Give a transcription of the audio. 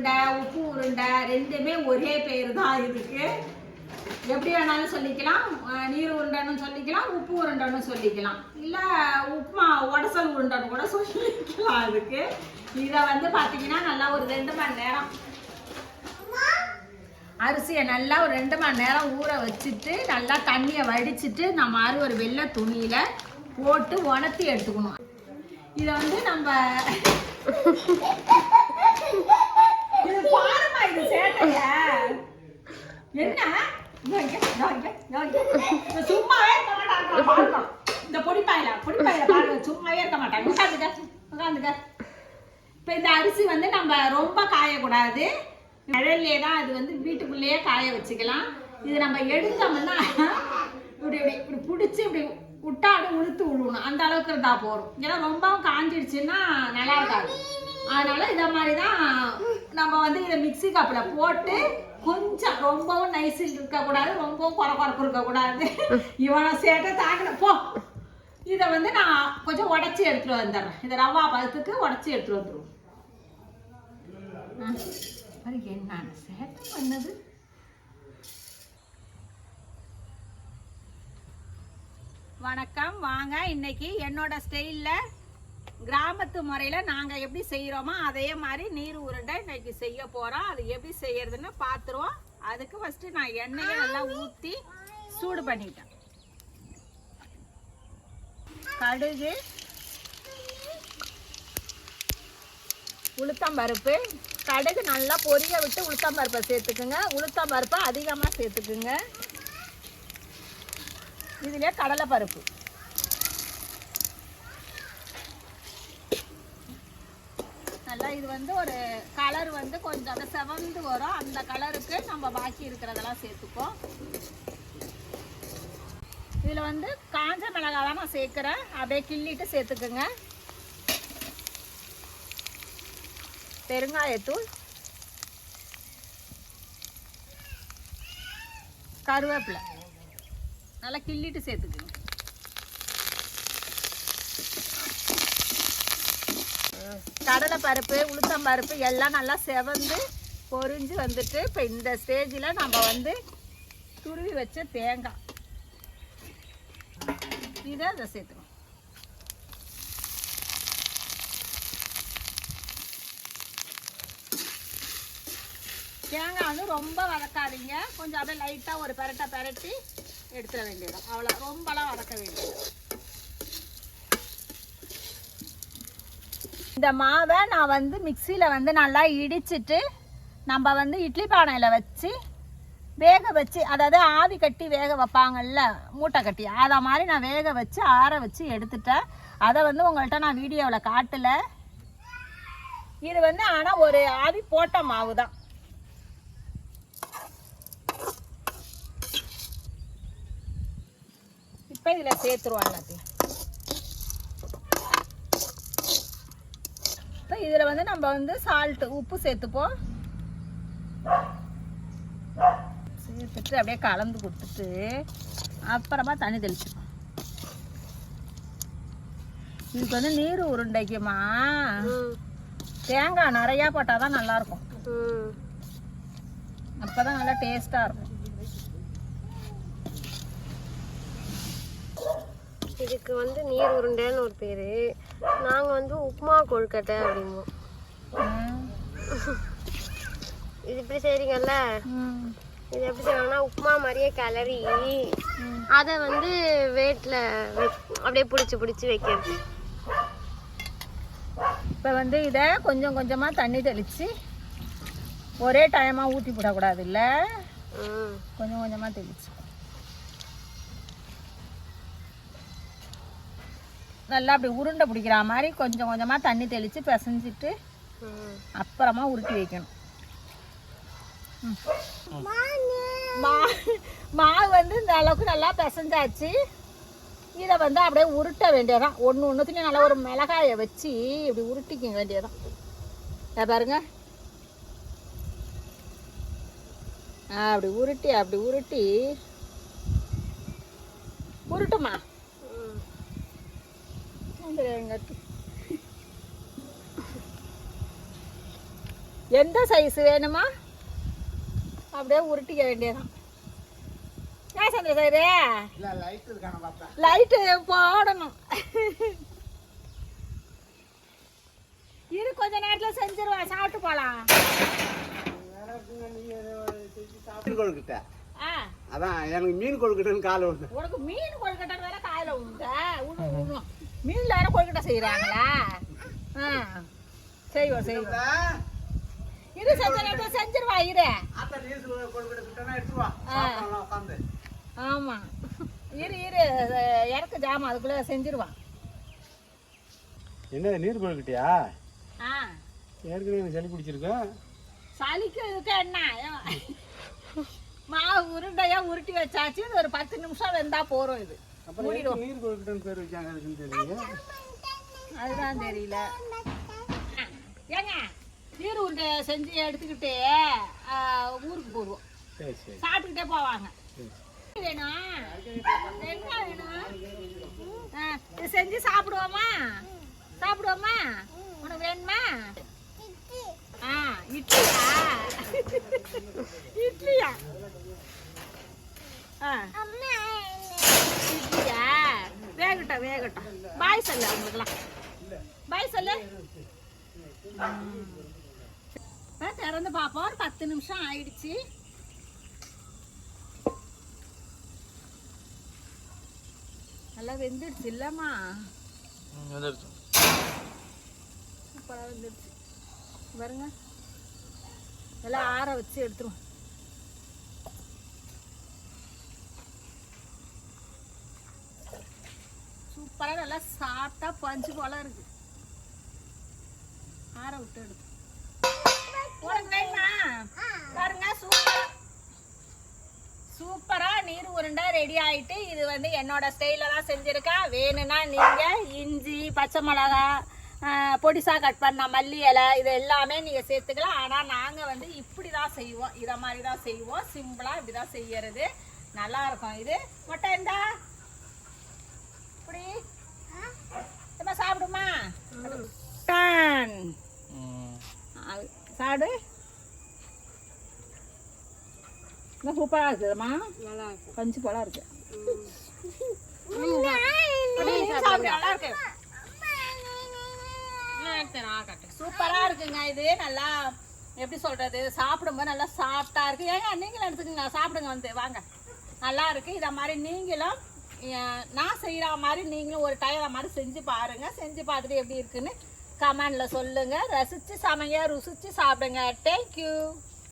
உருண்டை உப்பு உருண்டை ரெண்டுமே ஒரே பேர் தான் இதுக்கு. எப்படி வேணாலும் சொல்லிக்கலாம். நீர் உருண்டைன்னு சொல்லிக்கலாம் உப்பு உருண்டைன்னு சொல்லிக்கலாம். இல்லை உப்புமா உடசல் உருண்டைன்னு கூட சொல்லிக்கலாம் அதுக்கு. இதை வந்து பார்த்தீங்கன்னா நல்லா ஒரு ரெண்டு மணி நேரம் அரிசியை நல்லா ஒரு ரெண்டு மணி நேரம் ஊற வச்சுட்டு நல்லா தண்ணியை வடிச்சிட்டு நம்ம மாதிரி ஒரு வெள்ளை துணியில் போட்டு உணர்த்தி எடுத்துக்கணும். இதை வந்து நம்ம இது பாருமா இது சேட்டைய என்ன இதோ இங்க, இதோ இங்க, இதோ இங்க. இது சும்மாவே இருக்க மாட்டாங்க இந்த பொடிப்பாயில பொடிப்பாயில பாருங்க. சும்மாவே இருக்க மாட்டாங்க. உட்காந்துக்க உட்காந்துக்க. இப்போ இந்த அரிசி வந்து நம்ம ரொம்ப காயக்கூடாது. நிழல்லே தான் அது வந்து வீட்டுக்குள்ளேயே காய வச்சுக்கலாம். இது நம்ம எடுத்தோம்னா இப்படி இப்படி இப்படி பிடிச்சி இப்படி விட்டாலும் உளுத்து விழுவணும் அந்த அளவுக்கு இருந்தா போதும். ஏன்னா ரொம்பவும் காஞ்சிடுச்சுன்னா நல்லா இருக்காது. அதனால இதை மாதிரி தான் நம்ம வந்து இதை மிக்ஸி கப்பில் போட்டு கொஞ்சம் ரொம்பவும் நைஸில் இருக்கக்கூடாது ரொம்பவும் குறை குறைப்பு இருக்கக்கூடாது இவனை சேட்டை தாக்கின போ. இதை வந்து நான் கொஞ்சம் உடச்சி எடுத்துட்டு வந்துடுறேன். இதை ரவா பதத்துக்கு உடச்சி எடுத்துட்டு வந்துடுவோம். என்ன சேட்டை பண்ணது. வணக்கம். வாங்க இன்னைக்கு என்னோட ஸ்டைலில் கிராமத்து முறையில் நாங்கள் எப்படி செய்கிறோமோ அதே மாதிரி நீர் உருண்டை இன்றைக்கி செய்ய போகிறோம் அது எப்படி செய்யறதுன்னு பார்த்துருவோம் அதுக்கு ஃபஸ்ட்டு நான் எண்ணெயை நல்லா ஊற்றி சூடு பண்ணிட்டேன். கடுகு உளுத்தம்பருப்பு கடுகு நல்லா பொரிய விட்டு உளுத்தம்பருப்பை சேர்த்துக்குங்க. உளுத்தம்பருப்பை அதிகமாக சேர்த்துக்குங்க. இதுல கடலைப்பருப்பு இது வந்து ஒரு கலர் வந்து கொஞ்சம் அந்த செவந்து வரும். அந்த கலருக்கு நம்ம பாக்கி இருக்கிறதெல்லாம் சேர்த்துப்போம். இதில் வந்து காஞ்ச மிளகாய் நான் சேர்க்குறேன். அப்படியே கிள்ளிட்டு சேர்த்துக்குங்க. பெருங்காயத்தூள் கருவேப்பிலை. நல்லா கிள்ளிட்டு சேர்த்துக்குங்க. கடலை பருப்பு உளுத்தம் பருப்பு எல்லாம் நல்லா செவந்து பொரிஞ்சு வந்துட்டு இப்போ இந்த ஸ்டேஜில் நம்ம வந்து துருவி வச்ச தேங்காய். இதை அதை சேர்த்துக்கணும் தேங்காய் வந்து ரொம்ப வதக்காதீங்க. கொஞ்சம் அப்படியே லைட்டாக ஒரு பரட்டை பரட்டி எடுத்துட வேண்டியதான் அவ்வளோ ரொம்பலாம் வதக்க வேண்டியது இந்த மாவை நான் வந்து மிக்சியில் வந்து நல்லா இடிச்சிட்டு நம்ம வந்து இட்லி பானையில் வச்சு வேக வச்சு அதாவது ஆவி கட்டி வேக வைப்பாங்கல்ல மூட்டை கட்டி அதை மாதிரி நான் வேக வச்சு ஆற வச்சு எடுத்துட்டேன். அதை வந்து உங்கள்கிட்ட நான் வீடியோவில் காட்டலை. இது வந்து ஆனால் ஒரு ஆவி போட்ட மாவு தான். இப்போ இதில் சேர்த்துருவோம் எல்லாத்தையும். இப்போ இதில் வந்து நம்ம வந்து சால்ட்டு உப்பு சேர்த்துப்போம். சேர்த்துட்டு அப்படியே கலந்து கொடுத்துட்டு அப்புறமா தண்ணி தெளிச்சுப்போம். இதுக்கு வந்து நீர் உருண்டைக்குமா? தேங்காய் நிறையா போட்டால் தான் நல்லாயிருக்கும். அப்போ தான் நல்லா டேஸ்ட்டாக இருக்கும். இதுக்கு வந்து நீர் உருண்டைன்னு ஒரு பேர். நாங்கள் வந்து உப்புமா கொழுக்கட்டை அப்படிம்போம். இது இப்படி செய்றீங்கல்ல. இது எப்படி செய்வாங்கன்னா உப்புமா மாதிரியே கிளறி அதை வந்து வேட்டில் அப்படியே பிடிச்சி பிடிச்சி வைக்கிறது இப்போ வந்து இதை கொஞ்சம் கொஞ்சமாக தண்ணி தெளித்து ஒரே டைமாக ஊற்றி விடக்கூடாது இல்லை கொஞ்சம் கொஞ்சமாக தெளிச்சு நல்லா அப்படி உருண்டை பிடிக்கிற மாதிரி கொஞ்சம் கொஞ்சமாக தண்ணி தெளித்து பிசைஞ்சிட்டு அப்புறமா உருட்டி வைக்கணும். மாவு வந்து இந்த அளவுக்கு நல்லா பிசைஞ்சாச்சு. இதை வந்து அப்படியே உருட்ட வேண்டியதான் ஒன்று ஒன்றுத்துலையும் நல்லா ஒரு மிளகாயை வச்சு இப்படி உருட்டிக்க வேண்டியதான் இதை பாருங்க. அப்படி உருட்டி அப்படி உருட்டி. உருட்டுமா? எங்கட்டு. எந்த சைஸ் வேணுமா? அப்படியே உருட்டிக்க வேண்டியதான் ஏன் இருக்கான பார்த்தேன். லைட்டு போடணும். இரு கொஞ்ச நேரத்துல செஞ்சிருவேன் சாப்பிட்டு ஆ. அதான் எனக்கு மீன் கொழுக்கிட்டேன்னு காலை விழுந்து உனக்கு மீன் கொழுக்கட்டை வேற காயில உண்டு. மீன்ல வேற கொழுக்கட்டை செய்யறாங்களா ஆ. செய்வோம் செய்வோம் இரு செஞ்ச செஞ்சிருவா இரு. ஆமா. இரு இரு. இறக்கு ஜாமான் அதுக்குள்ள செஞ்சிருவான் என்ன நீர் கொழுக்கிட்டியா? ஆ. ஏற்கனவே எனக்கு சளி பிடிச்சிருக்கேன் சளிக்கு இதுக்கு என்ன? மாவு உருண்டையா உருட்டி வச்சாச்சு இது ஒரு பத்து நிமிஷம் வெந்தா போறோம் இது. அப்புறம் நீர் கொழுக்கிட்டேன்னு பேர் வச்சாங்க அதுக்குன்னு தெரியல அதுதான் தெரியல. ஏங்க நீர் உருண்டை செஞ்சு எடுத்துக்கிட்டு ஊருக்கு போடுவோம். சாப்பிட்டுக்கிட்டே போவாங்க. வேணும்? என்ன வேணும்? செஞ்சு சாப்பிடுவோமா? சாப்பிடுவோமா? உனக்கு வேணுமா ஆ இட்லியா வேகட்டும் வேகட்டும் பாய் சொல்லு அவங்களுக்குலாம் பாய் சொல்லு. திறந்து பார்ப்போம் ஒரு பத்து நிமிஷம் ஆயிடுச்சு. நல்லா வெந்துடுச்சு இல்லம்மா. சூப்பராக வெந்துடுச்சு. பாருங்க. நல்லா ஆற வச்சு எடுத்துருவோம். சூப்பராக நல்லா சாப்பிட்டா பஞ்சு போல இருக்கு. ஆற விட்டு எடுத்து. உனக்கு வேணுமா பாருங்க சூப்பரா சூப்பரா நீர் உருண்டை ரெடி ஆயிட்டு இது வந்து என்னோட ஸ்டைல தான் செஞ்சிருக்கேன் வேணும்னா நீங்க இஞ்சி பச்சை மிளகா ஆஹ், பொடிசா கட் பண்ண மல்லி இலை இது எல்லாமே நீங்க சேர்த்துக்கலாம். ஆனா நாங்க வந்து இப்படி தான் செய்வோம். இத மாதிரி தான் செய்வோம். சிம்பிளா இப்படி தான் செய்யறது. நல்லா இருக்கும். இது மொட்டை இருந்தா இப்படி நம்ம சாப்பிடுமா? டான். சாப்பிடு. இன்னும் சூப்பராக இருக்குதுமா நல்லா இருக்கும் பஞ்சு போல இருக்கு. நல்லா இருக்கு. இருக்குங்க இது. நல்லா எப்படி சொல்றது சாப்பிடும்போது நல்லா சாஃப்டா இருக்கு. ஏங்க நீங்களும் எடுத்துக்கங்க. சாப்பிடுங்க வந்து வாங்க. நல்லா இருக்கு. இத மாதிரி நீங்களும் நான் செய்கிற மாதிரி நீங்களும் ஒரு டைம் மாதிரி செஞ்சு பாருங்கள் செஞ்சு பார்த்துட்டு எப்படி இருக்குன்னு கமெண்டில் சொல்லுங்கள் ரசித்து சமைங்க ருசித்து சாப்பிடுங்க. தேங்க்யூ